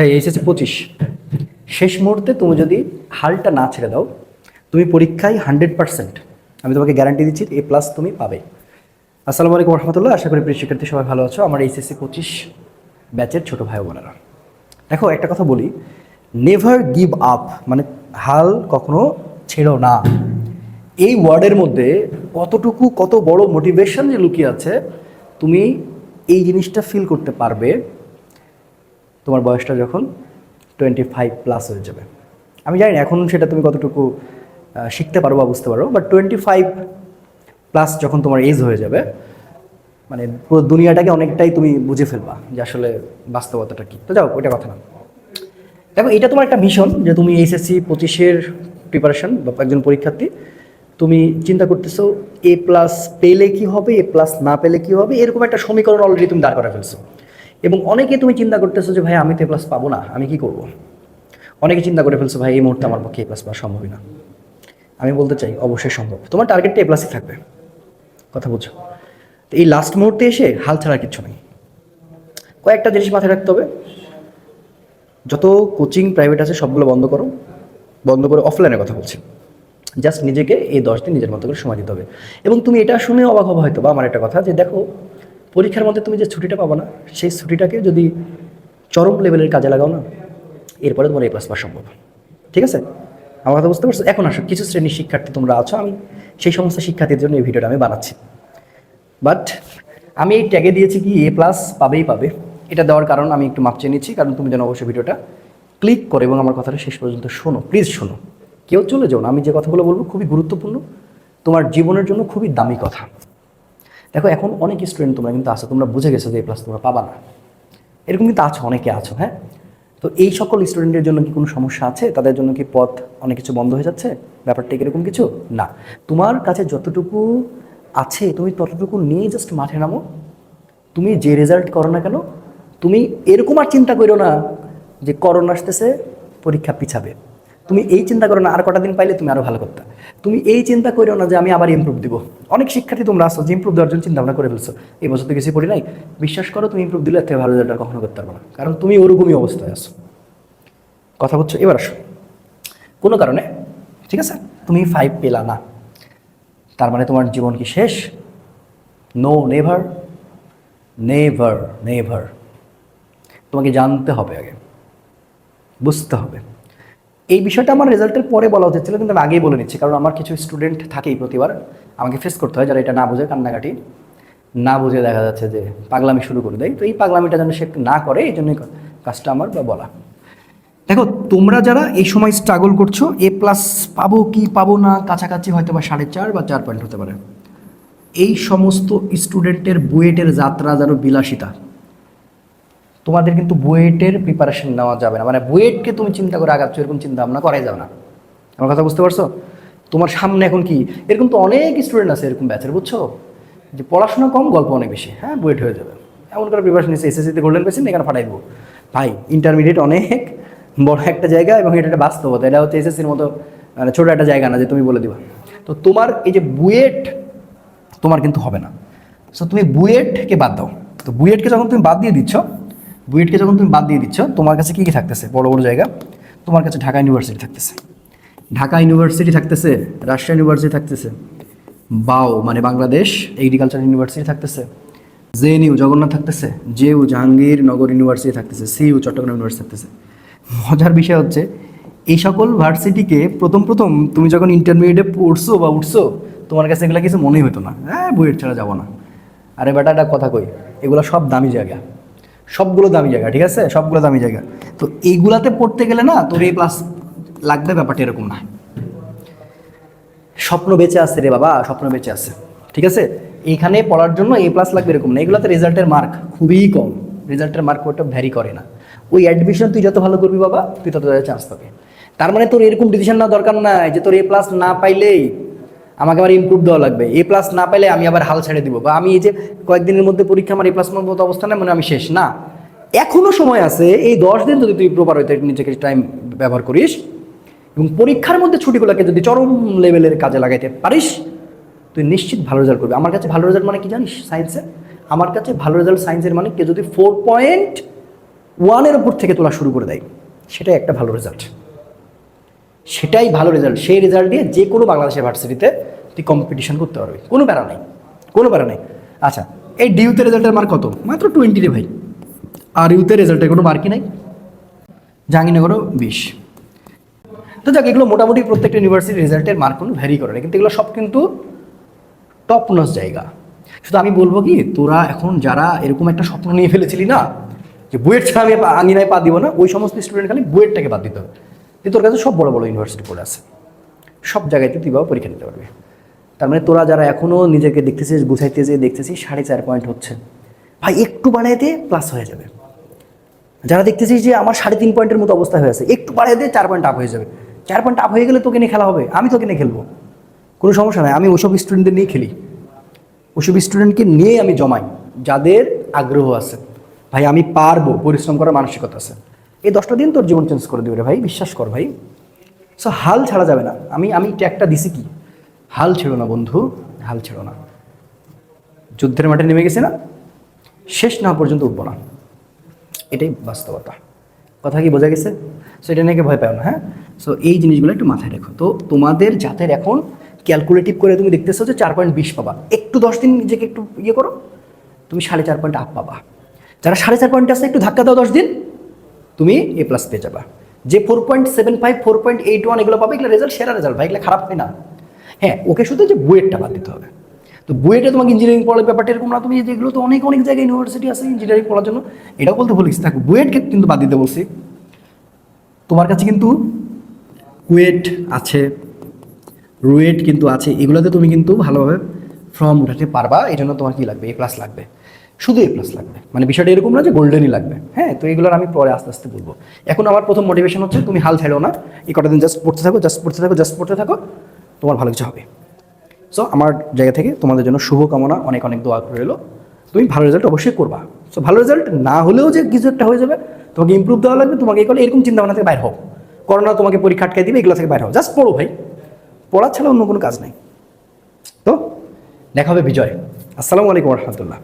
হ্যাঁ এইচএসসি পঁচিশ। শেষ মুহূর্তে তুমি যদি হালটা না ছেড়ে দাও, তুমি পরীক্ষায় হান্ড্রেড পার্সেন্ট, আমি তোমাকে গ্যারান্টি দিচ্ছি এ প্লাস তুমি পাবে। আসসালামু আলাইকুম রহমতুল্লাহ আশা করি প্রিয় শিক্ষার্থী সবাই ভালো আছো। আমার এইচএসসি পঁচিশ ব্যাচের ছোটো ভাই বোনেরা। দেখো, একটা কথা বলি নেভার গিভ আপ মানে হাল কখনো ছেড়ো না। এই ওয়ার্ডের মধ্যে কতটুকু, কত বড় মোটিভেশন যে লুকিয়ে আছে, তুমি এই জিনিসটা ফিল করতে পারবে। তোমার বয়সটা যখন টোয়েন্টি ফাইভ প্লাস হয়ে যাবে। আমি জানি না, এখন সেটা তুমি কতটুকু শিখতে পারো বা বুঝতে পারো বাট টোয়েন্টি ফাইভ প্লাস যখন তোমার এজ হয়ে যাবে মানে পুরো দুনিয়াটাকে অনেকটাই তুমি বুঝে ফেলবা যে আসলে বাস্তবতাটা কী। তো যাও, ওইটা কথা না। দেখো, এটা তোমার একটা মিশন যে তুমি এইচএসসি পঁচিশের প্রিপারেশন বা একজন পরীক্ষার্থী, তুমি চিন্তা করতেছো এ প্লাস পেলে কি হবে এ প্লাস না পেলে কি হবে, এরকম একটা সমীকরণ অলরেডি তুমি দাঁড় করা ফেলছো। এবং অনেকে তুমি চিন্তা করতেছো যে, ভাই, আমি তো এ প্লাস পাবো না, আমি কি করব? অনেকে চিন্তা করে ফেলছো, ভাই, এই মুহূর্তে আমার পক্ষে এ প্লাস পাওয়া সম্ভবই না। আমি বলতে চাই, অবশ্যই সম্ভব। তোমার টার্গেটটা এ প্লাসই থাকবে। কথা বুঝছ? তো এই লাস্ট মুহূর্তে এসে হাল ছাড়া কিচ্ছু নেই। কয়েকটা জিনিস মাথায় রাখতে হবে। যত কোচিং প্রাইভেট আছে, সবগুলো বন্ধ করো। বন্ধ করে অফলাইনে কথা বলছি। জাস্ট নিজেকে এই দশ দিন নিজের মতো করে সময় দিতে হবে। এবং তুমি এটা শুনে অবাক হবে হয়তো বা, আমার একটা কথা যে, দেখো পরীক্ষার মধ্যে তুমি যে ছুটিটা পাবো না, সেই ছুটিটাকে যদি চরম লেভেলের কাজে লাগাও না, এরপরে তোমার এ প্লাস পাওয়া সম্ভব। ঠিক আছে? আমার কথা বুঝতে পারছ? এখন আসো, কিছু শ্রেণির শিক্ষার্থী তোমরা আছো, আমি সেই সমস্ত শিক্ষার্থীর জন্য এই ভিডিওটা আমি বানাচ্ছি। বাট আমি এই ট্যাগে দিয়েছি কি এ প্লাস পাবেই পাবে। এটা দেওয়ার কারণ আমি একটু মাপ চেয়ে নিচ্ছি, কারণ তুমি যেন অবশ্যই ভিডিওটা ক্লিক করে এবং আমার কথাটা শেষ পর্যন্ত শোনো প্লিজ শোনো। কেউ চলে যাও না, আমি যে কথাগুলো বলব খুবই গুরুত্বপূর্ণ। তোমার জীবনের জন্য খুবই দামি কথা। দেখো, এখন অনেক স্টুডেন্ট তোমরা কিন্তু আছো, তোমরা বুঝে গেছো যে এ প্লাস তোমরা পাবা না। এরকম কিন্তু আছো, অনেকে আছো হ্যাঁ? তো এই সকল স্টুডেন্টের জন্য কি কোনো সমস্যা আছে? তাদের জন্য কি পথ অনেক কিছু বন্ধ হয়ে যাচ্ছে? ব্যাপারটা এরকম কিছু? না। তোমার কাছে যতটুকু আছে, তুমি ততটুকু নিয়ে জাস্ট মাঠে নামো। তুমি যে রেজাল্ট করো না কেন, তুমি এরকম আর চিন্তা করো না যে করোনা আসতেছে, পরীক্ষা পিছাবে। তুমি এই চিন্তা করো না, আর কটা দিন পাইলে তুমি আরও ভালো করতে। তুমি এই চিন্তা করো না যে আমি আবার ইমপ্রুভ দিব। অনেক শিক্ষার্থী তোমরা আসো যে ইমপ্রুভ দেওয়ার জন্য চিন্তা ভাবনা করে ফেলছো। এই বছর তো কিছু পড়ি নাই। বিশ্বাস করো, তুমি ইমপ্রুভ দিলে থেকে ভালো রেজাল্ট কখনো করতে পারবে না। কারণ তুমি ওরকমই অবস্থায় আছো। কথা বলছো? এবার আসো। কোনো কারণে, ঠিক আছে? তুমি ফাইভ পেলা না। তার মানে তোমার জীবন কি শেষ? নো নেভার নেভার নেভার তোমাকে জানতে হবে আগে। বুঝতে হবে। এই বিষয়টা আমার রেজাল্টের পরে বলা উচিত ছিল, কিন্তু আমি আগেই বলে নিচ্ছি। কারণ আমার কিছু স্টুডেন্ট থাকেই প্রতিবার, আমাকে ফেস করতে হয় যারা এটা না বুঝে, কান্নাকাটি। না বুঝে দেখা যাচ্ছে যে পাগলামি শুরু করে দেয়। তো এই পাগলামিটা যেন সে না করে, এই জন্যই কাজটা আমার বা বলা। দেখো, তোমরা যারা এই সময় স্ট্রাগল করছ এ প্লাস পাবো কি পাবো না, কাছাকাছি হয়তো বা সাড়ে চার বা চার পয়েন্ট হতে পারে। এই সমস্ত স্টুডেন্টের বুয়েটের যাত্রা যেন বিলাসিতা। তোমাদের কিন্তু বুয়েটের প্রিপারেশন নেওয়া যাবে না। মানে বুয়েটকে তুমি চিন্তা করে আগাচ্ছ, এরকম চিন্তা ভাবনা করাই যাবে না। আমার কথা বুঝতে পারছ? তোমার সামনে এখন কি? এরকম তো অনেক স্টুডেন্ট আছে এরকম ব্যাচের বুঝছ? যে পড়াশোনা কম, গল্প অনেক বেশি। হ্যাঁ বুয়েট হয়ে যাবে। এমন করে প্রিপারেশন নিচ্ছে এসএসসিতে গোল্ডেন পেয়েছেন এখানে ফাটাই দেবো। ভাই ইন্টারমিডিয়েট অনেক, বড় একটা জায়গা এবং এটা একটা বাস্তবতা। এটা হচ্ছে এসএসসির মতো মানে ছোটো একটা জায়গা না, যে তুমি বলে দিবা। তো তোমার এই যে বুয়েট, তোমার কিন্তু হবে না। সো তুমি বুয়েটকে বাদ দাও। তো বুয়েটকে যখন তুমি বাদ দিয়ে দিচ্ছ বুয়েটকে যখন তুমি বাদ দিয়ে দিচ্ছ, তোমার কাছে কী কী থাকতেছে? বড় বড় জায়গা। তোমার কাছে ঢাকা ইউনিভার্সিটি থাকতেছে। ঢাকা ইউনিভার্সিটি থাকতেছে, রাজশাহী ইউনিভার্সিটি থাকতেছে, বাও মানে বাংলাদেশ এগ্রিকালচার ইউনিভার্সিটি থাকতেছে জে জেএনইউ জগন্নাথ থাকতেছে জেইউ জাহাঙ্গীরনগর ইউনিভার্সিটি থাকতেছে সিইউ চট্টগ্রাম ইউনিভার্সিটি থাকতেছে। মজার বিষয় হচ্ছে, এই সকল ভার্সিটিকে প্রথম প্রথম তুমি যখন ইন্টারমিডিয়েটে পড়ছো বা উঠছো, তোমার কাছে এগুলো কিছু মনেই হতো না। হ্যাঁ বইয়ের ছাড়া যাব না। আরে বেটা, একটা কথা কই, এগুলো সব দামি জায়গা। সবগুলো দামি জায়গা, ঠিক আছে? সবগুলো দামি জায়গা। তো এইগুলাতে পড়তে গেলে না তোর এই প্লাস লাগবে ব্যাপারটা এরকম না। স্বপ্ন বেঁচে আছে রে বাবা, স্বপ্ন বেঁচে আছে, ঠিক আছে? এইখানে পড়ার জন্য এ প্লাস লাগবে এরকম না। এগুলোতে রেজাল্টের মার্ক খুবই কম। রেজাল্টের মার্ক ওটা ভ্যারি করে না। ওই অ্যাডমিশন তুই যত ভালো করবি বাবা, তুই তত চান্স পাবি। তার মানে তোর এরকম ডিসিশন না দরকার নাই যে তোর এ প্লাস না পাইলেই আমাকে আবার ইমপ্রুভ দেওয়া লাগবে। এ প্লাস না পেলে আমি আবার হাল ছেড়ে দিব। বা আমি এই যে কয়েকদিনের মধ্যে পরীক্ষা আমার এ প্লাস মতো অবস্থা নেই মানে আমি শেষ। না। এখনও সময় আছে, এই দশ দিন যদি তুই প্রপার হইতে নিজেকে টাইম ব্যবহার করিস, এবং পরীক্ষার মধ্যে ছুটিগুলোকে যদি চরম লেভেলের কাজে লাগাইতে পারিস, তুই নিশ্চিত ভালো রেজাল্ট করবি। আমার কাছে ভালো রেজাল্ট মানে কি জানিস? সায়েন্সে আমার কাছে ভালো রেজাল্ট সায়েন্সের মানে কে? যদি ফোর পয়েন্ট ওয়ানের উপর থেকে তোলা শুরু করে দেয়, সেটাই একটা ভালো রেজাল্ট সেটাই ভালো রেজাল্ট সেই রেজাল্ট দিয়ে যে কোনো বাংলাদেশের ভার্সিটিতে তুই কম্পিটিশন করতে পারবি। কোনো প্যারা নেই। কোনো প্যারা নেই। আচ্ছা এই ডিউতে রেজাল্টের মার্ক কত? মাত্র টোয়েন্টি রে ভাই। আর ইউতে রেজাল্টের কোনো মার্কই নাই। জাহাঙ্গীরনগরও বিশ। তো যাক, এগুলো মোটামুটি প্রত্যেকটা ইউনিভার্সিটির রেজাল্টের মার্ক কোনো ভ্যারি করে না। কিন্তু এগুলো সব কিন্তু টপ নস জায়গা। শুধু আমি বলব কি, তোরা এখন যারা এরকম একটা স্বপ্ন নিয়ে ফেলেছিলি না, যে বুয়েট ছাড়া আমি আঙিনায় পা দিব না, ওই সমস্ত স্টুডেন্ট খালি বুয়েটটাকে বাদ দিতে হবে। যে তোর কাছে সব বড় বড় ইউনিভার্সিটি পড়ে আছে, সব জায়গাতে তুই বাবা পরীক্ষা নিতে পারবি। তার মানে তোরা যারা এখনও নিজেকে দেখতেছিস, গুছাইতে যে দেখতেছিস, সাড়ে চার পয়েন্ট হচ্ছে। ভাই, একটু বাড়াইতে প্লাস হয়ে যাবে। যারা দেখতেছিস যে আমার সাড়ে তিন পয়েন্টের মতো অবস্থা হয়ে আছে, একটু দিয়ে চার পয়েন্ট আপ হয়ে যাবে। চার পয়েন্ট আপ হয়ে গেলে তোকে নিয়ে খেলা হবে, আমি তোকে নিয়ে খেলব। কোনো সমস্যা নাই, আমি ওসব স্টুডেন্টদের নিয়ে খেলি। ওসব স্টুডেন্টকে নিয়ে আমি জমাই, যাদের আগ্রহ আছে। ভাই, আমি পারব, পরিশ্রম করার মানসিকতা আছে। এই দশটা দিন তোর জীবন চেঞ্জ করে দেবে রে ভাই, বিশ্বাস কর ভাই। সো হাল ছাড়া যাবে না। আমি আমি ট্যাগটা দিছি কি? হাল ছেড়ো না বন্ধু, হাল ছেড়ো না। যুদ্ধের মাঠে নেমে গেছে না, শেষ না পর্যন্ত উঠবো না। এটাই বাস্তবতা। কথা কি বোঝা গেছে? সো এটা নিয়ে ভয় পাও না হ্যাঁ? সো এই জিনিসগুলো একটু মাথায় রেখো। তো তোমাদের জাতের এখন ক্যালকুলেটিভ করে তুমি দেখতেছো যে চার পয়েন্ট বিশ পাবা। একটু দশ দিন নিজেকে একটু ইয়ে করো, তুমি সাড়ে চার পয়েন্ট আপ পাবা। যারা সাড়ে চার পয়েন্ট আছে, একটু ধাক্কা দাও দশ দিন। তুমি এ প্লাস পেয়ে যাবা। যে four point seven five four point eight one এগুলো পাবে, এগুলো রেজাল্ট সেরা রেজাল্ট ভাই, এগুলো খারাপ হয় না। হ্যাঁ ওকে শুধু যে বুয়েটটা বাদ দিতে হবে। তো বুয়েটে তোমাকে ইঞ্জিনিয়ারিং পড়ার ব্যাপারটা এরকম না, তুমি যেগুলো তো অনেক অনেক জায়গায় ইউনিভার্সিটি আছে ইঞ্জিনিয়ারিং পড়ার জন্য, এটাও বলতে ভুলিস থাকো বুয়েটকে কিন্তু বাদ দিতে বলছি। তোমার কাছে কিন্তু কুয়েট আছে, রুয়েট কিন্তু আছে, এগুলোতে তুমি কিন্তু ভালোভাবে ফর্ম উঠাতে পারবা এই জন্য তোমার কি লাগবে? এ প্লাস লাগবে। শুধু এ প্লাস লাগবে। মানে বিষয়টা এরকম না যে গোল্ডেনই লাগবে। হ্যাঁ তো এগুলোর আমি পরে আস্তে আস্তে বলব। এখন আমার প্রথম মোটিভেশন হচ্ছে, তুমি হাল ছাড়ো না। এই কটা দিন জাস্ট পড়তে থাকো জাস্ট পড়তে থাকো জাস্ট পড়তে থাকো। তোমার ভালো কিছু হবে। সো আমার জায়গা থেকে তোমাদের জন্য শুভকামনা, অনেক অনেক দোয়া রইল। তুমি ভালো রেজাল্ট অবশ্যই করবা। সো ভালো রেজাল্ট না হলেও যে কিছু একটা হয়ে যাবে, তোমাকে ইমপ্রুভ দেওয়া লাগবে, তোমাকে এই করলে এরকম চিন্তা ভাবনা থেকে বাইর হও। করোনা তোমাকে পরীক্ষা আটকাই দিবে, এগুলো থেকে বাইর হও। জাস্ট পড়ো ভাই। পড়া ছাড়া অন্য কোনো কাজ নাই। তো, দেখা হবে বিজয়। আসসালামু আলাইকুম রহমতুল্লাহ।